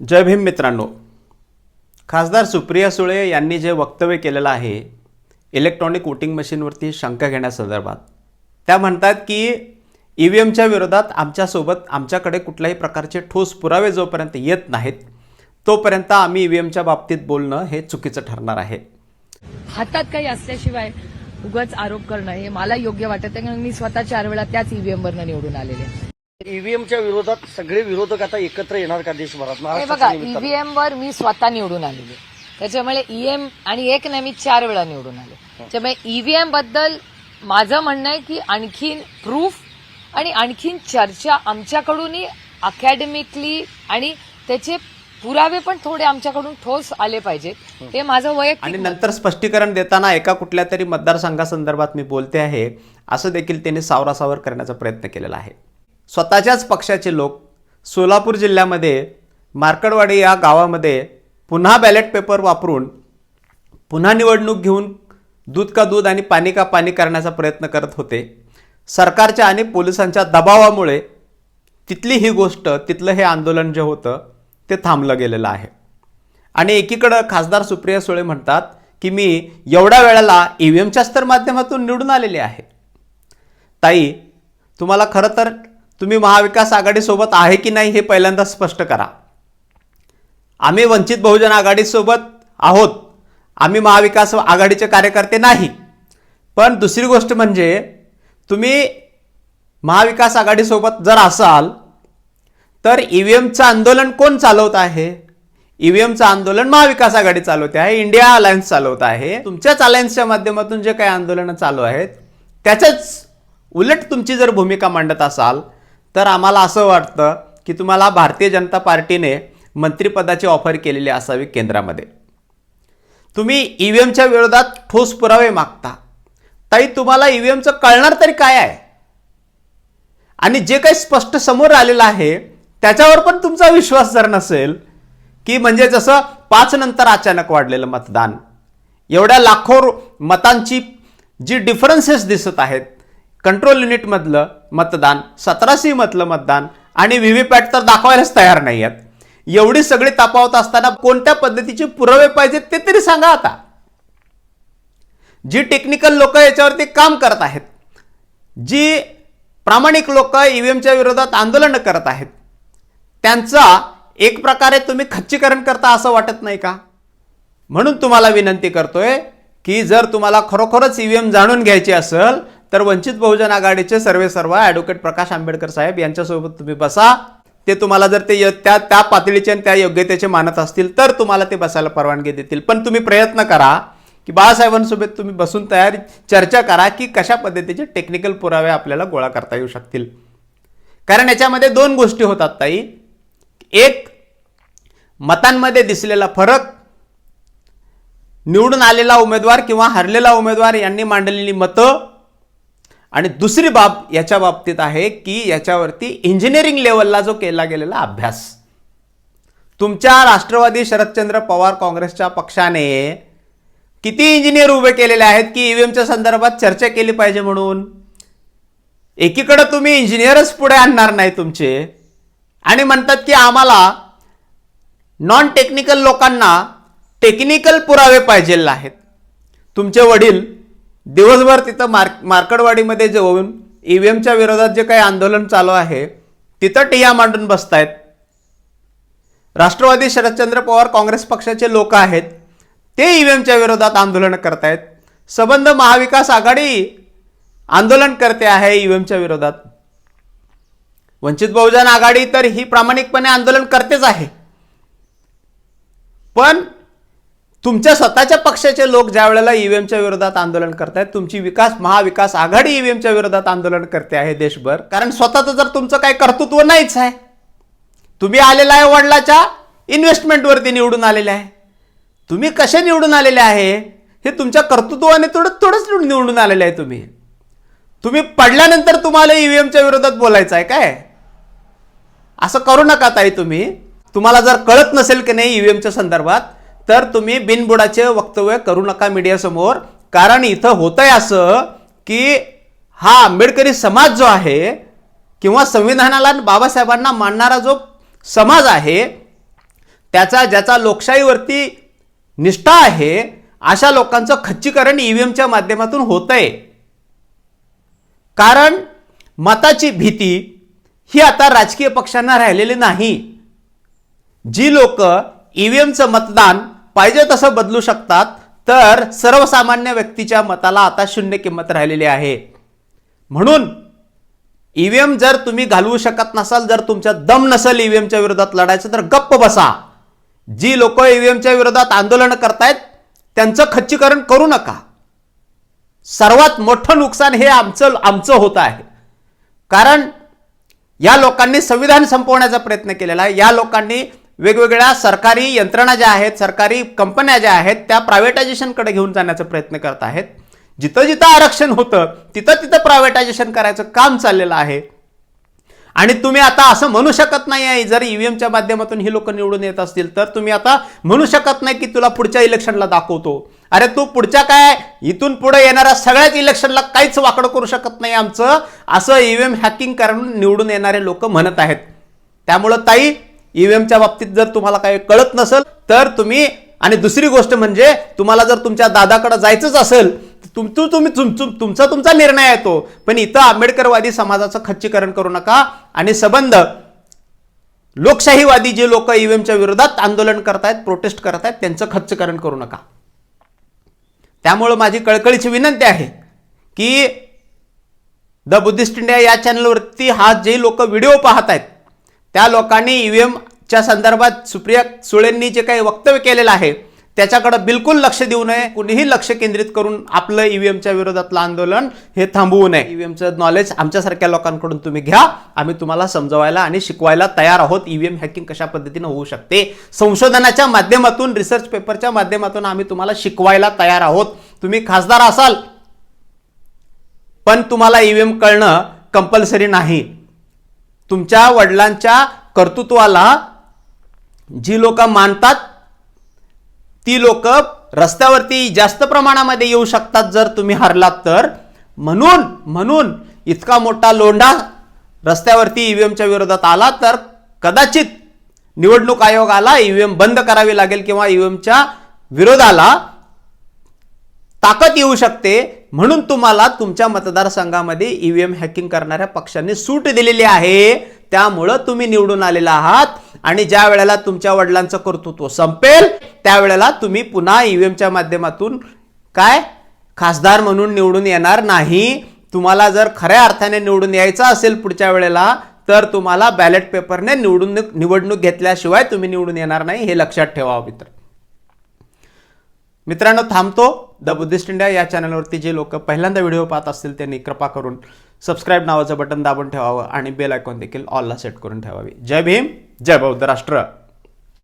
जय भीम मित्रांनो. खासदार सुप्रिया सुळे यांनी जे वक्तव्य केलेलं आहे इलेक्ट्रॉनिक वोटिंग मशीनवरती शंका घेण्यासंदर्भात. त्या म्हणतात की ई व्ही एमच्या विरोधात आमच्यासोबत आमच्याकडे कुठल्याही प्रकारचे ठोस पुरावे जोपर्यंत येत नाहीत तोपर्यंत आम्ही ई व्ही एमच्या बाबतीत बोलणं हे चुकीचं ठरणार आहे. हातात काही असल्याशिवाय उगाच आरोप करणं हे मला योग्य वाटत आहे कारण मी स्वतः चार वेळा त्याच ईव्हीएम वरनं निवडून आलेले. आहे. ईव्हीएमच्या विरोधात सगळे विरोधक आता एकत्र येणार का देशभरात? हे बघा? ईव्हीएम वर मी स्वतः निवडून आलेले त्याच्यामुळे ईएम आणि एक नाही मी चार वेळा निवडून आले. त्याच्यामुळे ईव्हीएमबद्दल माझं म्हणणं आहे की आणखीन प्रूफ आणि आणखीन चर्चा आमच्याकडूनही अकॅडमिकली आणि त्याचे पुरावे पण थोडे आमच्याकडून ठोस आले पाहिजेत. हे. माझं वैयक्तिक आणि नंतर स्पष्टीकरण देताना एका कुठल्या तरी मतदारसंघासंदर्भात मी बोलते आहे असं देखील त्यांनी सावरासावर करण्याचा प्रयत्न केलेला आहे. स्वतःच्याच पक्षाचे लोक सोलापूर जिल्ह्यामध्ये मार्कडवाडी या गावामध्ये पुन्हा बॅलेट पेपर वापरून पुन्हा निवडणूक घेऊन दूध का दूध आणि पाणी का पाणी करण्याचा प्रयत्न करत होते. सरकारच्या आणि पोलिसांच्या दबावामुळे तिथली ही गोष्ट तिथलं हे आंदोलन जे होतं ते थांबलं गेलेलं आहे. आणि एकीकडं खासदार सुप्रिया सुळे म्हणतात की मी एवढ्या वेळेला ई व्ही एमच्याच तर माध्यमातून निवडून आलेले आहे. ताई तुम्हाला खरं तर तुम्ही महाविकास आघाडीसोबत आहे की नाही हे पहिल्यांदा स्पष्ट करा. आम्ही वंचित बहुजन आघाडीसोबत आहोत. आम्ही महाविकास आघाडीचे कार्यकर्ते नाही. पण दुसरी गोष्ट म्हणजे तुम्ही महाविकास आघाडीसोबत जर असाल तर ई व्ही एमचं आंदोलन कोण चालवत आहे? ई व्ही एमचं आंदोलन महाविकास आघाडी चालवते आहे इंडिया अलायन्स चालवत आहे. तुमच्याच अलायन्सच्या माध्यमातून जे काही आंदोलनं चालू आहेत त्याच्याच उलट तुमची जर भूमिका मांडत असाल तर आम्हाला असं वाटतं की तुम्हाला भारतीय जनता पार्टीने मंत्रिपदाची ऑफर केलेली असावी केंद्रामध्ये. तुम्ही ई व्ही एमच्या विरोधात ठोस पुरावे मागता. ताई तुम्हाला ई व्ही एमचं कळणार तरी काय आहे? आणि जे काही स्पष्ट समोर आलेलं आहे त्याच्यावर पण तुमचा विश्वास जर नसेल की म्हणजे जसं पाच नंतर अचानक वाढलेलं मतदान एवढ्या लाखो मतांची जी डिफरन्सेस दिसत आहेत कंट्रोल युनिटमधलं मतदान सतराशे मधलं मतदान आणि व्ही व्ही पॅट तर दाखवायलाच तयार नाही आहेत एवढी सगळी तापावत असताना कोणत्या पद्धतीचे पुरावे पाहिजेत ते तरी सांगा आता. जी टेक्निकल लोक याच्यावरती काम करत आहेत जी प्रामाणिक लोक ईव्हीएमच्या विरोधात आंदोलन करत आहेत त्यांचा एक प्रकारे तुम्ही खच्चीकरण करता असं वाटत नाही का? म्हणून तुम्हाला विनंती करतोय की जर तुम्हाला खरोखरच ईव्हीएम जाणून घ्यायची असेल तर वंचित बहुजन आघाडीचे सर्वे सर्व ॲडव्होकेट प्रकाश आंबेडकर साहेब यांच्यासोबत तुम्ही बसा. ते तुम्हाला जर ते य- त्या त्या पातळीचे आणि त्या योग्यतेचे मानत असतील तर तुम्हाला ते बसायला परवानगी देतील. पण तुम्ही प्रयत्न करा की बाळासाहेबांसोबत तुम्ही बसून तयार चर्चा करा की कशा पद्धतीचे टेक्निकल पुरावे आपल्याला गोळा करता येऊ शकतील. कारण याच्यामध्ये दोन गोष्टी होतात ताई. एक मतांमध्ये दिसलेला फरक निवडून आलेला उमेदवार किंवा हरलेला उमेदवार यांनी मांडलेली मतं आणि दुसरी बाब याच्या बाबतीत आहे की याच्यावरती इंजिनिअरिंग लेवलला जो केला गेलेला अभ्यास. तुमच्या राष्ट्रवादी शरदचंद्र पवार काँग्रेसच्या पक्षाने किती इंजिनियर उभे केलेले आहेत की ईव्हीएमच्या संदर्भात चर्चा केली पाहिजे म्हणून? एकीकडं तुम्ही इंजिनियरच पुढे आणणार नाही तुमचे. आणि म्हणतात की आम्हाला नॉन टेक्निकल लोकांना टेक्निकल पुरावे पाहिजे आहेत. तुमचे वडील दिवसभर तिथं मार्क मार्कडवाडीमध्ये जाऊन ई व्ही एमच्या विरोधात जे काही आंदोलन चालू आहे तिथं टिया मांडून बसतायत. राष्ट्रवादी शरदचंद्र पवार काँग्रेस पक्षाचे लोक आहेत ते ई व्ही एमच्या विरोधात आंदोलन करतायत. संबंध महाविकास आघाडी आंदोलन करते आहे ई व्ही एमच्या विरोधात. वंचित बहुजन आघाडी तर ही प्रामाणिकपणे आंदोलन करतेच आहे. पण तुमच्या स्वतःच्या पक्षाचे लोक ज्या वेळेला ईव्हीएमच्या विरोधात आंदोलन करतायत तुमची विकास महाविकास आघाडी ईव्हीएमच्या विरोधात आंदोलन करते आहे देशभर. कारण स्वतःचं जर तुमचं काही कर्तृत्व नाहीच आहे. तुम्ही आलेला आहे वडिलाच्या इन्व्हेस्टमेंटवरती निवडून आलेले आहे. तुम्ही कसे निवडून आलेले आहे? हे तुमच्या कर्तृत्वाने थोडं थोडंच निवडून आलेले आहे तुम्ही. तुम्ही पडल्यानंतर तुम्हाला ईव्हीएमच्या विरोधात बोलायचं आहे काय? असं करू नका ताई तुम्ही. तुम्हाला जर कळत नसेल की नाही ईव्हीएमच्या संदर्भात तर तुम्ही बिनबुडाचे वक्तव्य करू नका मीडियासमोर. कारण इथं होतंय असं की हा आंबेडकरी समाज जो आहे किंवा संविधानाला आणि बाबासाहेबांना मानणारा जो समाज आहे त्याचा ज्याचा लोकशाहीवरती निष्ठा आहे अशा लोकांचं खच्चीकरण ई व्ही एमच्या माध्यमातून होत आहे कारण मताची भीती ही आता राजकीय पक्षांना राहिलेली नाही. जी लोक ई व्ही एमचं मतदान पाहिजे तसं बदलू शकतात तर सर्वसामान्य व्यक्तीच्या मताला आता शून्य किंमत राहिलेली आहे. म्हणून ईव्हीएम जर तुम्ही घालवू शकत नसाल जर तुमच्या दम नसेल ईव्हीएमच्या विरोधात लढायचं तर गप्प बसा. जी लोक ईव्हीएमच्या विरोधात आंदोलन करतायत त्यांचं खच्चीकरण करू नका. सर्वात मोठं नुकसान हे आमचं आमचं होत आहे. कारण या लोकांनी संविधान संपवण्याचा प्रयत्न केलेला आहे. या लोकांनी वेगवेगळ्या सरकारी यंत्रणा ज्या आहेत सरकारी कंपन्या ज्या आहेत त्या प्रायव्हेटायझेशनकडे घेऊन जाण्याचा प्रयत्न करत आहेत. जिथं जिथं आरक्षण होतं तिथं तिथं प्रायव्हेटायझेशन करायचं काम चाललेलं आहे. आणि तुम्ही आता असं म्हणू शकत नाही आहे जर ईव्हीएमच्या माध्यमातून ही लोक निवडून येत असतील तर तुम्ही आता म्हणू शकत नाही की तुला पुढच्या इलेक्शनला दाखवतो. अरे तू पुढच्या काय इथून पुढे येणाऱ्या सगळ्याच इलेक्शनला काहीच वाकडं करू शकत नाही आमचं. असं ईव्हीएम हॅकिंग करून निवडून येणारे लोक म्हणत आहेत. त्यामुळं ताई ईव्हीएमच्या बाबतीत जर तुम्हाला काही कळत नसेल तर तुम्ही आणि दुसरी गोष्ट म्हणजे तुम्हाला जर तुमच्या दादाकडे जायचंच असेल तर तुम तुम्ही तुमचा तुमचा निर्णय येतो. पण इथं आंबेडकरवादी समाजाचं खच्चीकरण करू नका आणि संबंध. लोकशाहीवादी जे लोक ईव्हीएमच्या विरोधात आंदोलन करतायत प्रोटेस्ट करतायत त्यांचं खच्चीकरण करू नका. त्यामुळं माझी कळकळीची विनंती आहे की द बुद्धिस्ट इंडिया या चॅनलवरती हा जे लोक व्हिडिओ पाहत आहेत त्या लोकांनी ईव्हीएमच्या संदर्भात सुप्रिया सुळेंनी जे काही वक्तव्य केलेलं आहे त्याच्याकडं बिलकुल लक्ष देऊ नये. कुणीही लक्ष केंद्रित करून आपलं ईव्हीएमच्या विरोधातलं आंदोलन हे थांबवू नये. ईव्हीएमचं नॉलेज आमच्यासारख्या लोकांकडून तुम्ही घ्या. आम्ही तुम्हाला समजवायला आणि शिकवायला तयार आहोत. ईव्हीएम हॅकिंग कशा पद्धतीनं होऊ शकते? संशोधनाच्या माध्यमातून रिसर्च पेपरच्या माध्यमातून आम्ही तुम्हाला शिकवायला तयार आहोत. तुम्ही खासदार असाल पण तुम्हाला ईव्हीएम कळणं कंपल्सरी नाही. तुमच्या वडिलांच्या कर्तृत्वाला जी लोक मानतात ती लोक रस्त्यावरती जास्त प्रमाणामध्ये येऊ शकतात जर तुम्ही हरलात तर. म्हणून म्हणून इतका मोठा लोंढा रस्त्यावरती ईव्हीएमच्या विरोधात आला तर कदाचित निवडणूक आयोगाला ईव्हीएम बंद करावी लागेल किंवा ईव्हीएमच्या विरोधाला ताकद येऊ शकते. म्हणून तुम्हाला तुमच्या मतदारसंघामध्ये ईव्हीएम हॅकिंग करणाऱ्या पक्षांनी सूट दिलेली आहे. त्यामुळं तुम्ही निवडून आलेला आहात. आणि ज्या वेळेला तुमच्या वडिलांचं कर्तृत्व संपेल त्यावेळेला तुम्ही पुन्हा ईव्हीएमच्या माध्यमातून काय? खासदार म्हणून निवडून येणार नाही. तुम्हाला जर खऱ्या अर्थाने निवडून यायचं असेल पुढच्या वेळेला तर तुम्हाला बॅलेट पेपरने निवडून निवडणूक घेतल्याशिवाय तुम्ही निवडून येणार नाही हे लक्षात ठेवा मित्र. मित्रांनो थांबतो. द बुद्धिस्ट इंडिया या चॅनलवरती जे लोक पहिल्यांदा व्हिडिओ पाहत असतील त्यांनी कृपा करून सबस्क्राईब नावाचं बटन दाबून ठेवावं आणि बेल आयकॉन देखील ऑलला सेट करून ठेवावी. जय भीम जय बौद्ध राष्ट्र.